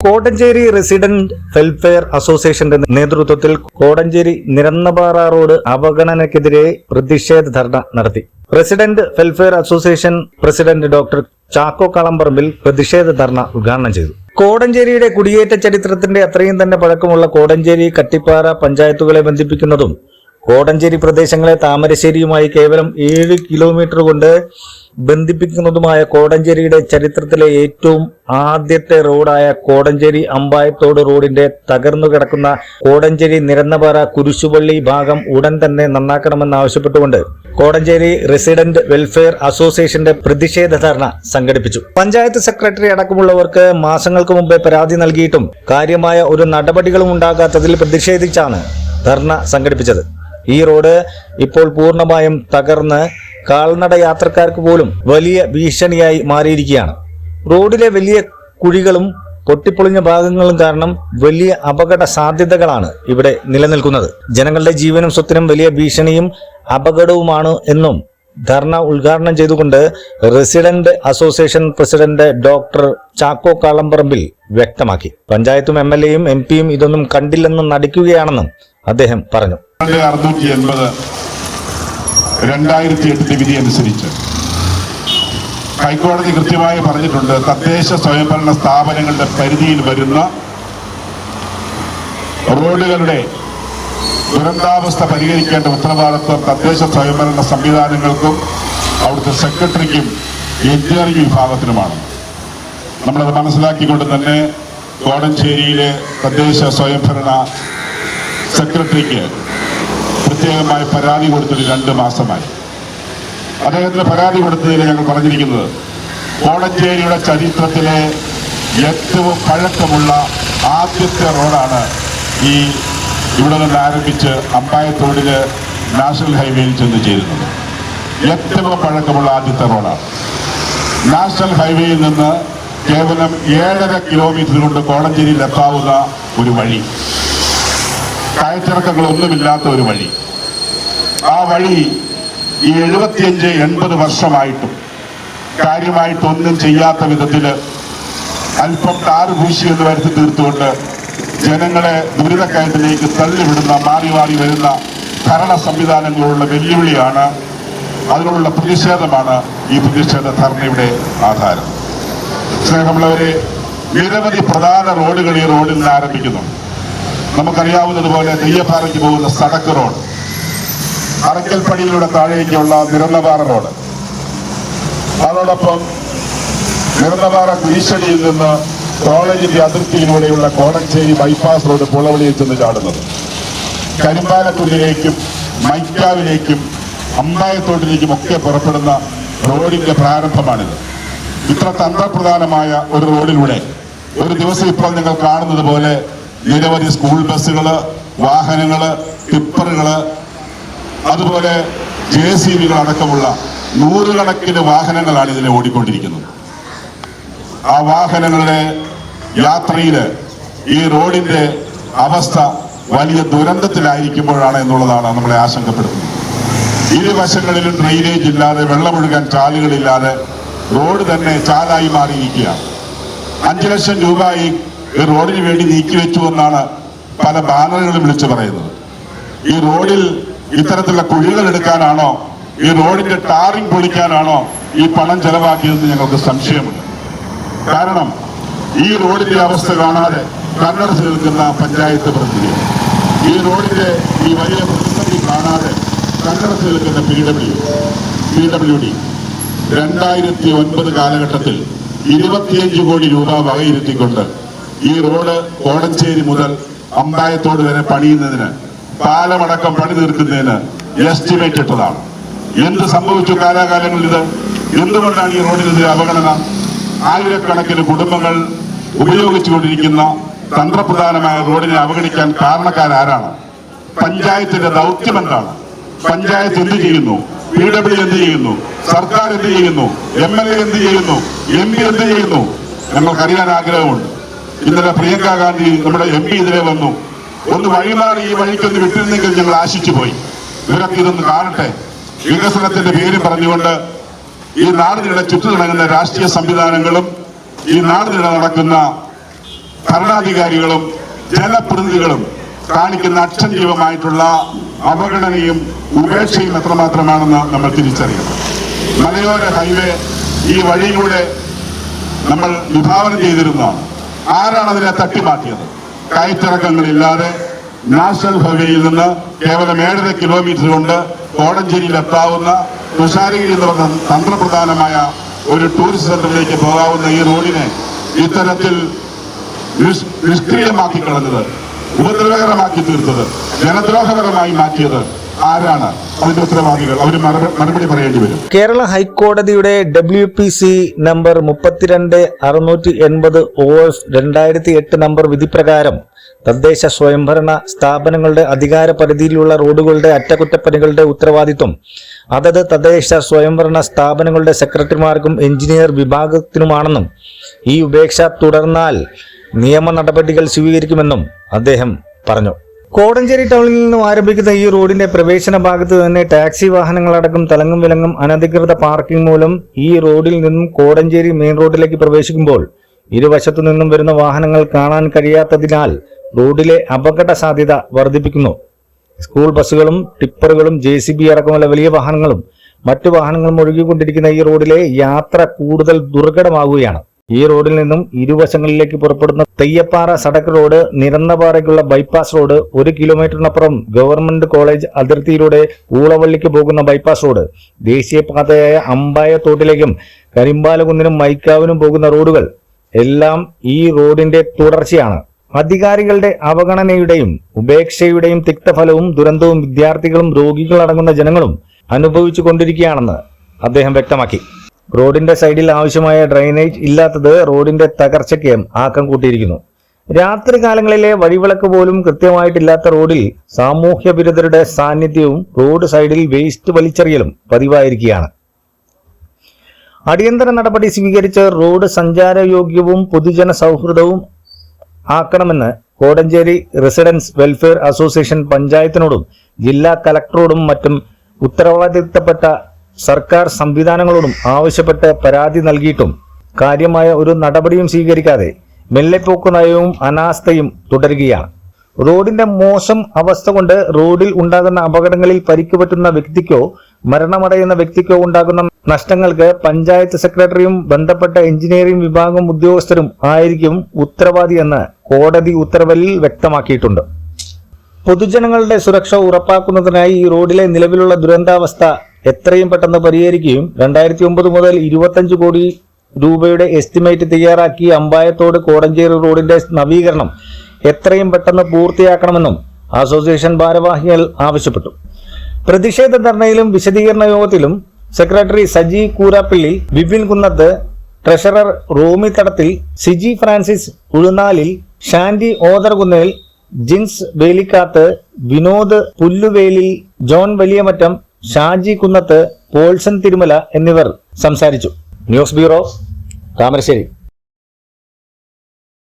Kodanchery resident welfare അസോസിയേഷന്റെ നേതൃത്വത്തിൽ Kodanchery Nirannapara road അവഗണനയ്ക്കെതിരെ പ്രതിഷേധ ധർണ നടത്തി. Resident welfare association president doctor Chacko Kalamparambil പ്രതിഷേധ ധർണ ഉദ്ഘാടനം ചെയ്തു. കോടഞ്ചേരിയുടെ കുടിയേറ്റ ചരിത്രത്തിന്റെ അത്രയും തന്നെ പഴക്കമുള്ള കോടഞ്ചേരി കട്ടിപ്പാറ പഞ്ചായത്തുകളെ ബന്ധിപ്പിക്കുന്നതും കോടഞ്ചേരി പ്രദേശങ്ങളെ താമരശ്ശേരിയുമായി കേവലം ഏഴ് കിലോമീറ്റർ കൊണ്ട് ബന്ധിപ്പിക്കുന്നതുമായ കോടഞ്ചേരിയുടെ ചരിത്രത്തിലെ ഏറ്റവും ആദ്യത്തെ റോഡായ കോടഞ്ചേരി അമ്പായത്തോട് റോഡിന്റെ തകർന്നു കിടക്കുന്ന കോടഞ്ചേരി നിരന്നപാറ കുരിശുപള്ളി ഭാഗം ഉടൻ തന്നെ നന്നാക്കണമെന്നാവശ്യപ്പെട്ടുകൊണ്ട് കോടഞ്ചേരി റെസിഡന്റ് വെൽഫെയർ അസോസിയേഷന്റെ പ്രതിഷേധ ധർണ സംഘടിപ്പിച്ചു. പഞ്ചായത്ത് സെക്രട്ടറി അടക്കമുള്ളവർക്ക് മാസങ്ങൾക്ക് മുമ്പേ പരാതി നൽകിയിട്ടും കാര്യമായ ഒരു നടപടികളും ഉണ്ടാകാത്തതിൽ പ്രതിഷേധിച്ചാണ് ധർണ സംഘടിപ്പിച്ചത്. ഈ റോഡ് ഇപ്പോൾ പൂർണമായും തകർന്ന് കാൽനട യാത്രക്കാർക്ക് പോലും വലിയ ഭീഷണിയായി മാറിയിരിക്കുകയാണ്. റോഡിലെ വലിയ കുഴികളും പൊട്ടിപ്പൊളിഞ്ഞ ഭാഗങ്ങളും കാരണം വലിയ അപകട സാധ്യതകളാണ് ഇവിടെ നിലനിൽക്കുന്നത്. ജനങ്ങളുടെ ജീവനും സ്വത്തിനും വലിയ ഭീഷണിയും അപകടവുമാണ് എന്നും ധർണ ഉദ്ഘാടനം ചെയ്തുകൊണ്ട് resident association president doctor Chacko Kalamparambil വ്യക്തമാക്കി. പഞ്ചായത്തും എം എൽ എയും എം പിയും ഇതൊന്നും കണ്ടില്ലെന്നും നടിക്കുകയാണെന്നും അദ്ദേഹം പറഞ്ഞു. അറുന്നൂറ്റി എൺപത് രണ്ടായിരത്തി എട്ടിന്റെ വിധി അനുസരിച്ച്. ഹൈക്കോടതി കൃത്യമായി പറഞ്ഞിട്ടുണ്ട് തദ്ദേശ സ്വയംഭരണ സ്ഥാപനങ്ങളുടെ പരിധിയിൽ വരുന്ന റോഡുകളുടെ ദുരന്താവസ്ഥ പരിഹരിക്കേണ്ട ഉത്തരവാദിത്വം തദ്ദേശ സ്വയംഭരണ സംവിധാനങ്ങൾക്കും അവിടുത്തെ സെക്രട്ടറിക്കും എഞ്ചിനീയറിംഗ് വിഭാഗത്തിനുമാണ്. നമ്മളത് മനസ്സിലാക്കിക്കൊണ്ട് തന്നെ കോടഞ്ചേരിയിലെ തദ്ദേശ സ്വയംഭരണ സെക്രട്ടറിക്ക് പ്രത്യേകമായി പരാതി കൊടുത്തിട്ട് രണ്ട് മാസമായി. അദ്ദേഹത്തിന് പരാതി കൊടുത്തതിൽ ഞങ്ങൾ പറഞ്ഞിരിക്കുന്നത് കോടഞ്ചേരിയുടെ ചരിത്രത്തിലെ ഏറ്റവും പഴക്കമുള്ള ആദ്യത്തെ റോഡാണ് ഈ ഇവിടെ നിന്ന് ആരംഭിച്ച് അമ്പായത്തോടിൽ നാഷണൽ ഹൈവേയിൽ ചെന്ന് ചേരുന്നത്. ഏറ്റവും പഴക്കമുള്ള ആദ്യത്തെ റോഡാണ്. നാഷണൽ ഹൈവേയിൽ നിന്ന് കേവലം ഏഴര കിലോമീറ്റർ കൊണ്ട് കോടഞ്ചേരിയിൽ എത്താവുന്ന ഒരു വഴി. കയറ്റിറക്കങ്ങളൊന്നുമില്ലാത്ത ഒരു വഴി. ആ വഴി ഈ എഴുപത്തിയഞ്ച് എൺപത് വർഷമായിട്ടും കാര്യമായിട്ടൊന്നും ചെയ്യാത്ത വിധത്തിൽ അല്പം പൂശി എന്ന് വരുത്തി തീർത്തുകൊണ്ട് ജനങ്ങളെ ദുരിതക്കയത്തിലേക്ക് തള്ളിവിടുന്ന മാറി മാറി വരുന്ന ഭരണ സംവിധാനങ്ങളുള്ള വെല്ലുവിളിയാണ് അതിനുള്ള പ്രതിഷേധമാണ് ഈ പ്രതിഷേധ ധർണയുടെ ആധാരം. സ്നേഹമുള്ളവരെ നിരവധി പ്രധാന റോഡുകൾ ഈ റോഡിൽ നിന്ന് ആരംഭിക്കുന്നു. നമുക്കറിയാവുന്നതുപോലെ നെയ്യപ്പാറയ്ക്ക് പോകുന്ന സടക്ക് റോഡ്. അറക്കൽപ്പടിയിലൂടെ താഴേക്കുള്ള നിരന്നപാറ റോഡ്. അതോടൊപ്പം നിരന്നപാറ കുരിശടിയിൽ നിന്ന് കോളേജിന്റെ അതിർത്തിയിലൂടെയുള്ള കോടഞ്ചേരി ബൈപ്പാസ് റോഡ് പുളവളിയിൽ ചെന്ന് ചാടുന്നത്. കരിമ്പാലക്കുന്നിലേക്കും മൈക്കാവിലേക്കും അമ്പായത്തോട്ടിലേക്കും ഒക്കെ പുറപ്പെടുന്ന റോഡിന്റെ പ്രാരംഭമാണിത്. ഇത്ര തന്ത്രപ്രധാനമായ ഒരു റോഡിലൂടെ ഒരു ദിവസം ഇപ്പോൾ നിങ്ങൾ കാണുന്നത് പോലെ നിരവധി സ്കൂൾ ബസ്സുകൾ വാഹനങ്ങൾ ടിപ്പറുകൾ അതുപോലെ ജെ സി ബികൾ അടക്കമുള്ള നൂറുകണക്കിന് വാഹനങ്ങളാണ് ഇതിനെ ഓടിക്കൊണ്ടിരിക്കുന്നത്. ആ വാഹനങ്ങളുടെ യാത്രയിൽ ഈ റോഡിന്റെ അവസ്ഥ വലിയ ദുരന്തത്തിലായിരിക്കുമ്പോഴാണ് എന്നുള്ളതാണ് നമ്മളെ ആശങ്കപ്പെടുന്നത് ഇരുവശങ്ങളിലും ഡ്രെയിനേജ് ഇല്ലാതെ വെള്ളമൊഴുകാൻ ചാലുകളില്ലാതെ റോഡ് തന്നെ ചാലായി മാറിയിരിക്കുകയാണ്. അഞ്ചു ലക്ഷം രൂപ ഈ റോഡിന് വേണ്ടി നീക്കിവെച്ചു എന്നാണ് പല ബാനറുകളും വിളിച്ചു പറയുന്നത്. ഈ റോഡിൽ ഇത്തരത്തിലുള്ള കുഴികൾ എടുക്കാനാണോ? ഈ റോഡിന്റെ ടാറിംഗ് പൊളിക്കാനാണോ ഈ പണം ചെലവാക്കിയതെന്ന് ഞങ്ങൾക്ക് സംശയമുണ്ട്. കാരണം ഈ റോഡിന്റെ അവസ്ഥ കാണാതെ കണ്ണടച്ച് നിൽക്കുന്ന പഞ്ചായത്ത് പ്രതിനിധി ഈ റോഡിന്റെ ഈ വലിയ പ്രതിസന്ധി കാണാതെ കണ്ണടച്ച് നിൽക്കുന്ന P W P W D രണ്ടായിരത്തി ഒൻപത് കാലഘട്ടത്തിൽ ഇരുപത്തിയഞ്ച് കോടി രൂപ വകയിരുത്തിക്കൊണ്ട് ഈ റോഡ് കോടഞ്ചേരി മുതൽ അമ്പായത്തോട് വരെ പണിയുന്നതിന് പാലമടക്കം പണി തീർക്കുന്നതിന് എസ്റ്റിമേറ്റ് ഇട്ടതാണ്. എന്ത് സംഭവിച്ചു കാലാകാലങ്ങളിൽ ഇത്? എന്തുകൊണ്ടാണ് ഈ റോഡിനെതിരെ അവഗണന ആയിരക്കണക്കിന് കുടുംബങ്ങൾ ഉപയോഗിച്ചുകൊണ്ടിരിക്കുന്ന തന്ത്രപ്രധാനമായ റോഡിനെ അവഗണിക്കാൻ കാരണക്കാരാരാണ്. പഞ്ചായത്തിന്റെ ദൗത്യം എന്താണ്? പഞ്ചായത്ത് എന്ത് ചെയ്യുന്നു? പി ഡബ്ല്യു എന്ത് ചെയ്യുന്നു? സർക്കാർ എന്ത് ചെയ്യുന്നു? എം എൽ എ എന്ത് ചെയ്യുന്നു? എം പി എന്ത് ചെയ്യുന്നു? ഞങ്ങൾക്കറിയാൻ ആഗ്രഹമുണ്ട്. ഇന്നലെ പ്രിയങ്കാ ഗാന്ധി നമ്മുടെ എം പി ഇതിലെ വന്നു. ഒന്ന് വഴിമാറി ഈ വഴിക്കൊന്ന് വിട്ടിരുന്നെങ്കിൽ ഞങ്ങൾ ആശിച്ചു പോയി. ഇവരൊക്കെ ഇതൊന്ന് കാണട്ടെ. വികസനത്തിന്റെ പേര് പറഞ്ഞുകൊണ്ട് ഈ നാടിനിടെ ചുറ്റുനിടങ്ങുന്ന രാഷ്ട്രീയ സംവിധാനങ്ങളും ഈ നാടിനിടെ നടക്കുന്ന ഭരണാധികാരികളും ജനപ്രതിനിധികളും കാണിക്കുന്ന അക്ഷരീയമായിട്ടുള്ള അവഗണനയും ഉപേക്ഷയും എത്രമാത്രമാണെന്ന് നമ്മൾ തിരിച്ചറിയണം. മലയോര ഹൈവേ ഈ വഴിയിലൂടെ നമ്മൾ വിഭാവനം ചെയ്തിരുന്നതാണ്. ആരാണ് അതിനെ തട്ടിമാറ്റിയത്? കയറ്റിറക്കങ്ങളില്ലാതെ നാഷണൽ ഹൈവേയിൽ നിന്ന് കേവലം ഏഴര കിലോമീറ്റർ കൊണ്ട് കോടഞ്ചേരിയിൽ എത്താവുന്ന തുഷാരഗിരി എന്ന് പറഞ്ഞ തന്ത്രപ്രധാനമായ ഒരു ടൂറിസ്റ്റ് സെന്ററിലേക്ക് പോകാവുന്ന ഈ റോഡിനെ ഇത്തരത്തിൽ നിഷ്- നിഷ്ക്രിയമാക്കി കളഞ്ഞത് ഉപദ്രവകരമാക്കി തീർത്തത് ജനദ്രോഹപരമായി മാറ്റിയത് ആരാണ്? അതിന്റെ ഉത്തരവാദികൾ. അവർ മറുപടി പറയേണ്ടി വരും. കേരള ഹൈക്കോടതിയുടെ ഡബ്ല്യു പി സി നമ്പർ മുപ്പത്തിരണ്ട് അറുന്നൂറ്റി എൺപത് ഓഫ് രണ്ടായിരത്തി എട്ട് നമ്പർ വിധിപ്രകാരം തദ്ദേശ സ്വയംഭരണ സ്ഥാപനങ്ങളുടെ അധികാര പരിധിയിലുള്ള റോഡുകളുടെ അറ്റകുറ്റപ്പണികളുടെ ഉത്തരവാദിത്വം അതത് തദ്ദേശ സ്വയംഭരണ സ്ഥാപനങ്ങളുടെ സെക്രട്ടറിമാർക്കും എഞ്ചിനീയർ വിഭാഗത്തിനുമാണെന്നും ഈ ഉപേക്ഷ തുടർന്നാൽ നിയമ നടപടികൾ സ്വീകരിക്കുമെന്നും അദ്ദേഹം പറഞ്ഞു. കോടഞ്ചേരി ടൗണിൽ നിന്നും ആരംഭിക്കുന്ന ഈ റോഡിന്റെ പ്രവേശന ഭാഗത്ത് തന്നെ ടാക്സി വാഹനങ്ങളടക്കം തലങ്ങും വിലങ്ങും അനധികൃത പാർക്കിംഗ് മൂലം ഈ റോഡിൽ നിന്നും കോടഞ്ചേരി മെയിൻ റോഡിലേക്ക് പ്രവേശിക്കുമ്പോൾ ഇരുവശത്തു നിന്നും വരുന്ന വാഹനങ്ങൾ കാണാൻ കഴിയാത്തതിനാൽ റോഡിലെ അപകട സാധ്യത വർദ്ധിപ്പിക്കുന്നു. സ്കൂൾ ബസ്സുകളും ടിപ്പറുകളും ജെ സി ബി അടക്കമുള്ള വലിയ വാഹനങ്ങളും മറ്റു വാഹനങ്ങളും ഒഴുകിക്കൊണ്ടിരിക്കുന്ന ഈ റോഡിലെ യാത്ര കൂടുതൽ ദുർഘടമാവുകയാണ്. ഈ റോഡിൽ നിന്നും ഇരുവശങ്ങളിലേക്ക് പുറപ്പെടുന്ന തെയ്യപ്പാറ സടക്ക് റോഡ് നിരന്നപാറയ്ക്കുള്ള ബൈപ്പാസ് റോഡ് ഒരു കിലോമീറ്ററിനപ്പുറം ഗവൺമെന്റ് കോളേജ് അതിർത്തിയിലൂടെ ഊളവള്ളിക്ക് പോകുന്ന ബൈപ്പാസ് റോഡ് ദേശീയപാതയായ അമ്പായത്തോട്ടിലേക്കും കരിമ്പാലകുന്നിനും മൈക്കാവിനും പോകുന്ന റോഡുകൾ എല്ലാം ഈ റോഡിന്റെ തുടർച്ചയാണ്. അധികാരികളുടെ അവഗണനയുടെയും ഉപേക്ഷയുടെയും തിക്തഫലവും ദുരന്തവും വിദ്യാർത്ഥികളും രോഗികളടങ്ങുന്ന ജനങ്ങളും അനുഭവിച്ചു കൊണ്ടിരിക്കുകയാണെന്ന് അദ്ദേഹം വ്യക്തമാക്കി. റോഡിന്റെ സൈഡിൽ ആവശ്യമായ ഡ്രൈനേജ് ഇല്ലാത്തത് റോഡിന്റെ തകർച്ചയ്ക്ക് ആക്കം കൂട്ടിയിരിക്കുന്നു. രാത്രി കാലങ്ങളിലെ വഴിവിളക്ക് പോലും കൃത്യമായിട്ടില്ലാത്ത റോഡിൽ സാമൂഹ്യ വിരുദ്ധരുടെ സാന്നിധ്യവും റോഡ് സൈഡിൽ വേസ്റ്റ് വലിച്ചെറിയലും പതിവായിരിക്കുകയാണ്. അടിയന്തര നടപടി സ്വീകരിച്ച് റോഡ് സഞ്ചാരയോഗ്യവും പൊതുജന സൗഹൃദവും ആക്കണമെന്ന് കോടഞ്ചേരി റെസിഡൻസ് വെൽഫെയർ അസോസിയേഷൻ പഞ്ചായത്തിനോടും ജില്ലാ കലക്ടറോടും മറ്റും ഉത്തരവാദിത്തപ്പെട്ട സർക്കാർ സംവിധാനങ്ങളോടും ആവശ്യപ്പെട്ട് പരാതി നൽകിയിട്ടും കാര്യമായ ഒരു നടപടിയും സ്വീകരിക്കാതെ മെല്ലെപ്പോക്ക് നയവും അനാസ്ഥയും തുടരുകയാണ്. റോഡിന്റെ മോശം അവസ്ഥ കൊണ്ട് റോഡിൽ ഉണ്ടാകുന്ന അപകടങ്ങളിൽ പരിക്കുപറ്റുന്ന വ്യക്തിക്കോ മരണമടയുന്ന വ്യക്തിക്കോ ഉണ്ടാകുന്ന നഷ്ടങ്ങൾക്ക് പഞ്ചായത്ത് സെക്രട്ടറിയും ബന്ധപ്പെട്ട എഞ്ചിനീയറിംഗ് വിഭാഗം ഉദ്യോഗസ്ഥരും ആയിരിക്കും ഉത്തരവാദിയെന്ന് കോടതി ഉത്തരവിൽ വ്യക്തമാക്കിയിട്ടുണ്ട്. പൊതുജനങ്ങളുടെ സുരക്ഷ ഉറപ്പാക്കുന്നതിനായി ഈ റോഡിലെ നിലവിലുള്ള ദുരന്താവസ്ഥ എത്രയും പെട്ടെന്ന് പരിഹരിക്കുകയും രണ്ടായിരത്തി ഒമ്പത് മുതൽ ഇരുപത്തഞ്ച് കോടി രൂപയുടെ എസ്റ്റിമേറ്റ് തയ്യാറാക്കി അമ്പായത്തോട് കോടഞ്ചേരി റോഡിന്റെ നവീകരണം എത്രയും പെട്ടെന്ന് പൂർത്തിയാക്കണമെന്നും അസോസിയേഷൻ ഭാരവാഹികൾ ആവശ്യപ്പെട്ടു. പ്രതിഷേധ ധർണയിലും വിശദീകരണ യോഗത്തിലും secretary Saji Koorappilly Vipin Kunnath treasurer Romy Thadathil Siji Francis Uzhunnalil Shandy Odarkunnel Jins Velikkath Vinod Pulluvelil John Valiyamattam Shaji Kunnath Paulson Thirumala എന്നിവർ സംസാരിച്ചു. News bureau Thamarassery.